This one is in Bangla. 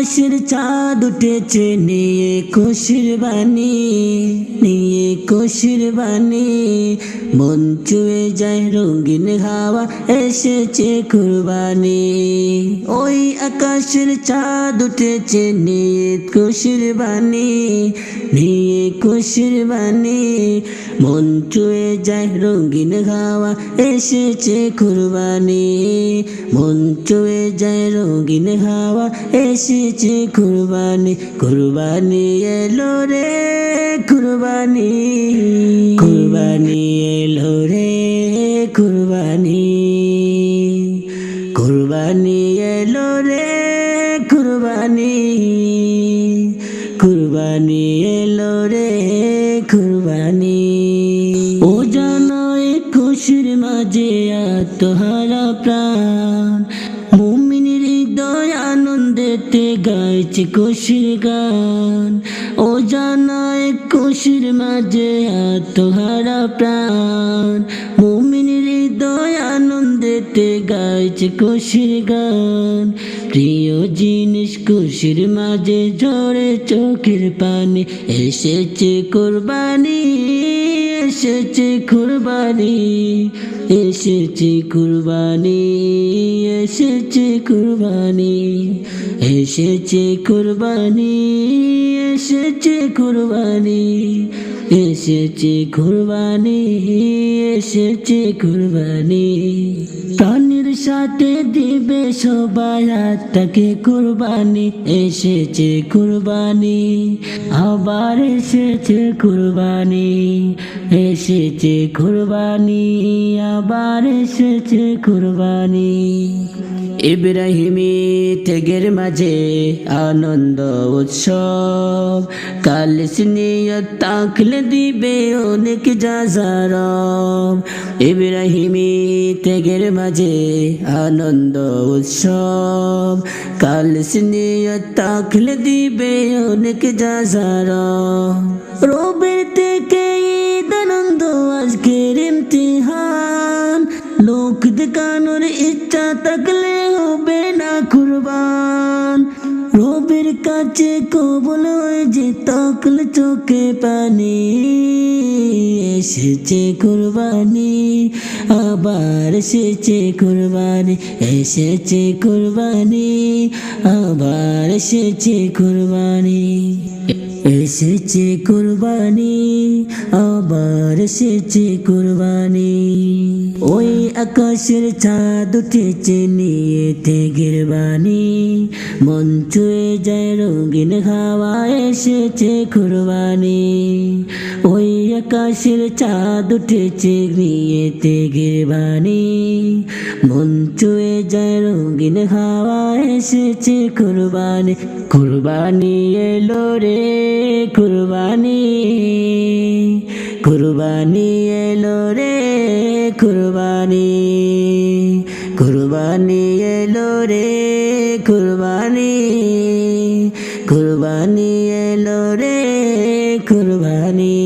আকাশের চাঁদ উঠেছে, নিয়ে খুশির বাণী, নিয়ে খুশির বাণী। মন চুয়ে যায়, রঙিন হাওয়া এসেছে কুরবানি। ওই আকাশের চাঁদ উঠেছে, নিয়ে খুশির বাণী, নিয়ে খুশির বাণী। মন চুয়ে যায়, রঙিন হাওয়া এসেছে কুরবানি। মন চুয়ে যায়, রঙিন হাওয়া এসেছে কুরবানি। কুরবানি এলো রে, কুরবানি। কুরবানি এলো রে, কুরবানি। কুরবানি কুরবানি এলো রে কুরবানি। ও জানো খুশির মাঝে আত্মহারা প্রাণ। মুমিনের হৃদয় আনন্দেতে গাইছে খুশির গান। ও জানায় খুশির মাঝে আত্মহারা প্রাণ। মুমিনের হৃদয় আনন্দেতে গাইছে খুশির গান। প্রিয় জিনিস খুশির মাঝে ঝরে চোখের পানি। এসেছে কোরবানি, এসেছে কুরবানি এসেছে কুরবানি এসেছে কুরবানি এসেছে কুরবানি এসেছে কুরবানি। এসেছে কুরবানি এসেছে কুরবানি। প্রাণীর সাথে দিবে সবাই আত্মাকে কুরবানি, এসেছে কুরবানি, আবার এসেছে কুরবানি এসেছে কুরবানি, আবার এসেছে কুরবানি। ইব্রাহিমি তেগের মাঝে আনন্দ, উৎসব, কাল সিনিয়ত তাকলে দিবে অনেক যাজারম ইব্রাহিমি ত্যাগের মাঝে আনন্দ উৎসব। কাল সিনিয়ত তাকলে দিবে অনেক যাজারম রবের থেকে আনন্দ আজকের কাছে কবল যে তকল চোখে পানি। এসেছে কুরবানি, আবার এসেছে কুরবানি এসেছে কুরবানি, আবার এসেছে কুরবানি। এসেছে কুরবানি, আবার এসেছে কুরবানি। ওই আকাশের চাঁদ উঠেছে নিয়ে তেগের বাণী মন ছুঁয়ে যায় রঙিন হাওয়া এসেছে কুরবানি। ওই আকাশের চাঁদ উঠেছে নিয়ে তেগের বাণী মন ছুঁয়ে যায় রঙিন হাওয়া এসেছে কুরবানি। কুরবানি এলো রে কুরবানি। কুরবানি এলো রে কুরবানি কুরবানি এলো রে কুরবানি কুরবানি এলো রে কুরবানি।